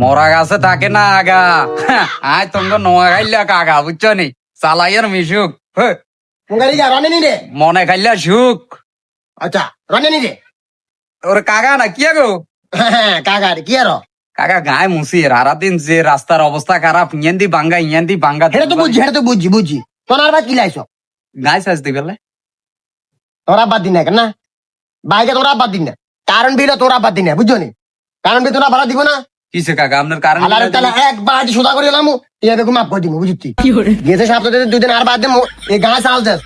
মরা গাছে থাকে না আগা। আয় তোমাকে নোয়া খাইলা কাকা বুঝছ নি? চালাইয়ের মিশুক মনে খাইলা সুখ। আচ্ছা রানে নি রে? ওর কাকা না কি গো হ্যাঁ কাকা রে কি আর? কাকা গায়ে মুসি সারা দিন যে রাস্তার অবস্থা খারাপ ইয়ান্দি বাঙ্গা ইয়ান্দি বাঙ্গা হেটা তো বুঝছি হেটা তো বুঝছি বুঝছি। তোর আর কি লাইছ? গায়ে সাজ দিবে? তোরা বাদ দিন না বাইকে তোরা বাদ দিন না। কারণ বিলে তোরা বাদ দিন না বুঝছ নি? কারণ বি তোরা ভাড়া দিব না। কিসে কাকা? আপনার কারণ আলার তাহলে এক করে এলাম টিয়া বেগু মাফ করে দিব বুঝছি গেছে সপ্তাহে দুই দিন আর বাদ দে এই গাঁ চাল দেস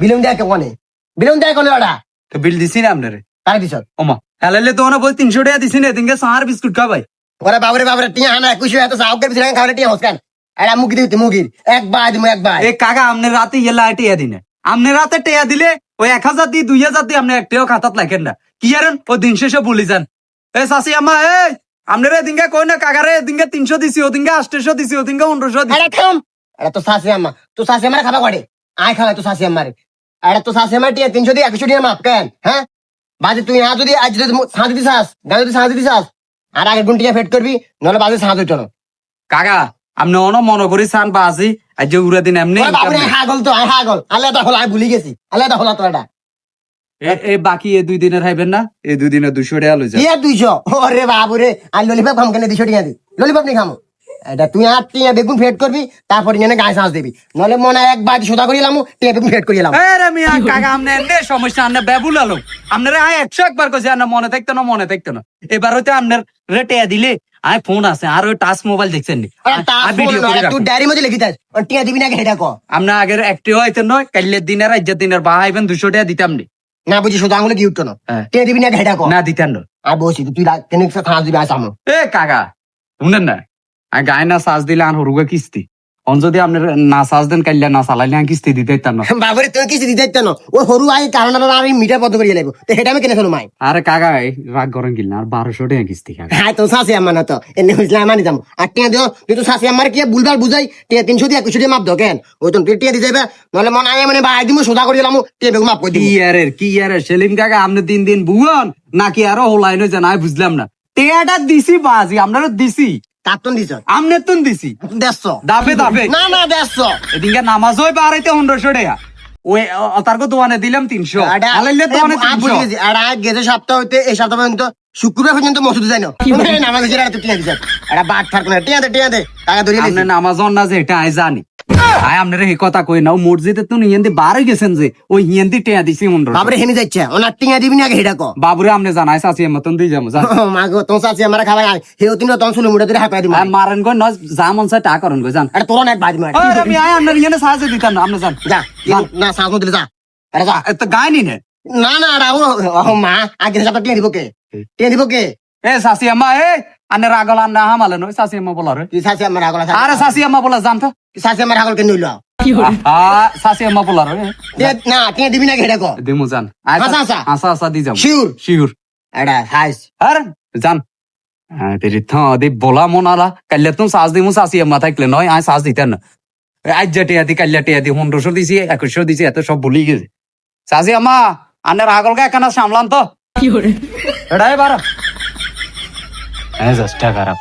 বিলুম দেয় কোনে বিলুম দেয় কোনে ওটা। তো বিল দিছি না আপনারে? কারে দিছ? ওমা হেলালে তো না বল তিনশো টাকা দিছি না তিনকে সাহার বিস্কুট খাবাই। ওরে বাবরে বাবরে টিয়া হানা একুশ এত সাহকে বিছানা খাওয়ারে টিয়া হসকান। এটা মুগি দিতে মুগির। এক দিমু এক বাদ এ কাকা আপনি রাতে ইয়েলা টেয়া দিনে। আপনি রাতে টেয়া দিলে ওই এক হাজার দিয়ে দুই হাজার দিয়ে আপনি একটাও খাতাত লেখেন না কি আরেন? ও দিন শেষে বলি যান। এ শাসি আমা এই আপনারা এদিনকে কই না কাকারে এদিনকে তিনশো দিছি ওদিনকে আটশো দিছি ওদিনকে পনেরোশো দিছি। আরে থাম। এটা তো শাসি আম্মা তো শাসি আমার খাবা করে আয় খাওয়া তো শাসি আমার এটা তো শাসি আমার টিয়া তিনশো দিয়ে একশো টিয়া মাপ কেন হ্যাঁ? বাজে তুই না যদি আজ যদি সাঁজ দিতে চাস গান যদি সাঁজ দিতে চাস আর আগের গুণ টিয়া ফেট করবি নহলে বাজে সাঁজ হইতো না। কাকা আপনি অন মনে করি পা আছি আজ যে উড়া দিন এমনি হাগল তো আয় হাগল। আলাদা হল আমি ভুলি গেছি। আলাদা হল তো এটা এ- এ বাকি এ দুই দিনের খাইবেন না? এই দুই দিনে দুশো টাকা লই ইয়ে দুইশো? ওরে বাবুরে আর ললিপপ খাম কেন দুইশো টিয়া দি? ললিপপ নি খামো? এটা তুই আর টিয়া বেগুন ফেট করবি তারপর এনে গায়ে সাঁজ দিবি। নহলে মনে হয় এক বাটি সোদা করি এলাম টিয়া বেগুন ফেট করি এলাম এ রে মিয়া কাকা আপনি এনে সমস্যা আপনি বেবুল আলো আপনারা আয় একশো একবার কইছে আপনার মনে থাকতো না মনে থাকতো না। এবার হইতে আপনার রেটে দিলে আয় ফোন আছে আর ওই টাচ মোবাইল দেখছেন নি? আরে তুই। ডায়েরি মধ্যে লিখি থাক টিয়া দিবি নাকি হেটা ক। আপনার আগের একটিও হইতে নয় কাইলের দিনের রাজ্যের দিনের বাহাইবেন দুশো টাকা দিতাম নি। না বুঝি শুধু আঙুলে কি উঠতো না? হ্যাঁ। টিয়া দিবি না ঘেটা ক না দিতেন না আর বসি তুই কেনে খাঁজ দিবি আসাম এ কাকা শুনেন না? আর গায়ে না সাজ দিলে আর হরুগা কিস্তি। অন যদি আপনার না সাজ দেন কাইলে না চালাইলে আর কিস্তি দিতে পারতাম না। বাবরে তুই কিছু দিতে না। ও সরু আই কারণ আর মিটার বন্ধ করিয়ে লাগবো। তো হেটা আমি কেনে শুনো মাই আরে কাকা এই রাগ করেন কিল না আর বারোশো টাকা কিস্তি কাকা। হ্যাঁ তো শাসি আমার না তো এনে হইছিল আমার যাব আর টিয়া দিও তুই তো শাসি আমার কি বুলবার বুঝাই টিয়া তিনশো দিয়ে একুশো দিয়ে মাপ দাও কেন ওই তো তুই টিয়া দিয়ে যাবে নহলে মন আয় মানে বাই দিব সোজা করে দিলাম টিয়া বেগু মাপ করে কি দিবি ইয়ারের কি ইয়ারের সেলিম কাকা আপনি দিন দিন বুয়ন নাকি আরও হোলাই নয় জানা বুঝলাম না। টেয়াটা দিছি বাজি আপনারও দিছি। কার্টুন দিছ আমনে তুন দিছি। দেড়শো। দাবে দাবে। না না দেড়শো। এদিকে নামাজ হয় বাড়াইতে পনেরোশো টাকা। ওই তারকে দিলাম তিনশো। আলাইলে দোয়ানে তিনশো। গেছে সপ্তাহ হইতে এই সপ্তাহ পর্যন্ত শুক্রবার পর্যন্ত মসুদ যাই না। নামাজ গেলে তুই টিয়া দিছ। এটা বাদ ফাট না। টিয়া দে টিয়া দে। টাকা ধরে আপনি লিখি নামাজন না যে এটা আই জানি। আয় এই কথা কই নাও মসজিদে তো হিয়েন্দি বার গেছেন যে ওই হিয়েন্দি টেয়া দিছি পনেরো বাবরে হেনে যাচ্ছে ওনার টিয়া দিবি না হেডা কো। বাবুরে আপনি জানাই মতন দিয়ে যাব জান মাগো চাচি আমার খাবাই হেও তিন তন শুনে মুড়ে ধরে হাঁপাই দিবি। আয় মারেন গো যা মন চাই টা করেন গো জান এটা তোর অনেক বাজ মার। ওই আমি আয় আপনার ইয়েনে সাহায্য দিতাম না আপনি জান যা না সাজ দিলে যা। আরে যা। গায়নি নে। না না মা আগে টিয়া দিব কে? টিয়া দিব কে? এ শাসি আম্মা এ আনে রাগল আন্না হামালে নয় শাসি আম্মা বলার তুই চাচি আমার আগল আরে শাসি আম্মা বলা জান তো। চাচি আমার কে আ শাসি আম্মা বলার না টিয়া দিবি না কো দিমু জান। আসা, আসা। আসা আসা দি যাম শিওর শিওর এটা হাইস। আরে জান। তেরি থ দি বলা মনালা কাল্লে তুমি সাজ দিমু শাসি আম্মা থাকলে নয় আয় সাজ দিতেন। আজ যেটে আদি কাল্লে টে আদি পনেরোশো দিছি একুশশো দিছি এত সব ভুলি গেছে। শাসি আম্মা আনের আগলকে একখানা সামলান তো? এটাই বারো হ্যাঁ চেষ্টা খারাপ